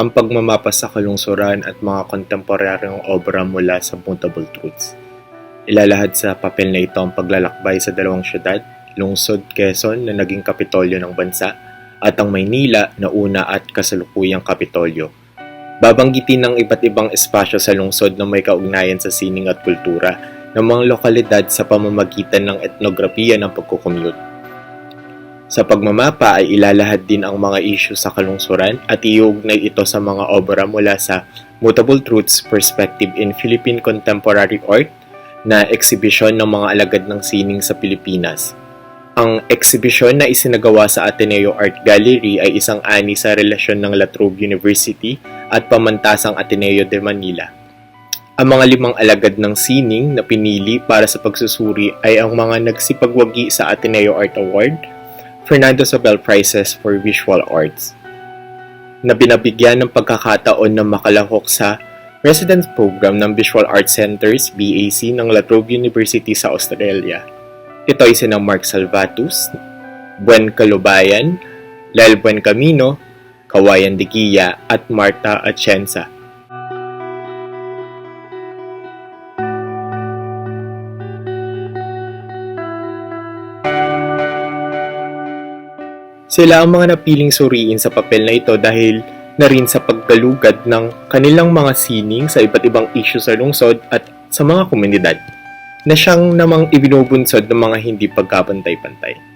ang pagmamapa sa kalungsuran at mga kontemporaryong obra mula sa Mutable Truths. Ilalahad sa papel na ito ang paglalakbay sa dalawang syudad, lungsod Quezon na naging kapitolyo ng bansa at ang Maynila na una at kasalukuyang kapitolyo. Babanggitin ng iba't ibang espasyo sa lungsod na may kaugnayan sa sining at kultura ng mga lokalidad sa pamamagitan ng etnografiya ng pagkukommute. Sa pagmamapa ay ilalahad din ang mga issue sa kalungsuran at iugnay ito sa mga obra mula sa Mutable Truths Perspective in Philippine Contemporary Art na eksibisyon ng mga alagad ng sining sa Pilipinas. Ang eksibisyon na isinagawa sa Ateneo Art Gallery ay isang ani sa relasyon ng La Trobe University at pamantasang Ateneo de Manila. Ang mga limang alagad ng sining na pinili para sa pagsusuri ay ang mga nagsipagwagi sa Ateneo Art Award, Fernando Sobel Prizes for Visual Arts, na binabigyan ng pagkakataon na makalahok sa Residence Program ng Visual Arts Centers, BAC, ng La Trobe University sa Australia. Ito ay sina Mark Salvatus, Buen Calubayan, Lel Buen Camino, Kawayan de Guia, at Marta Atienza. Sila ang mga napiling suriin sa papel na ito dahil na rin sa paggalugad ng kanilang mga sining sa iba't ibang issue sa lungsod at sa mga komunidad na siyang namang ibinubunsod ng mga hindi pagkapantay-pantay.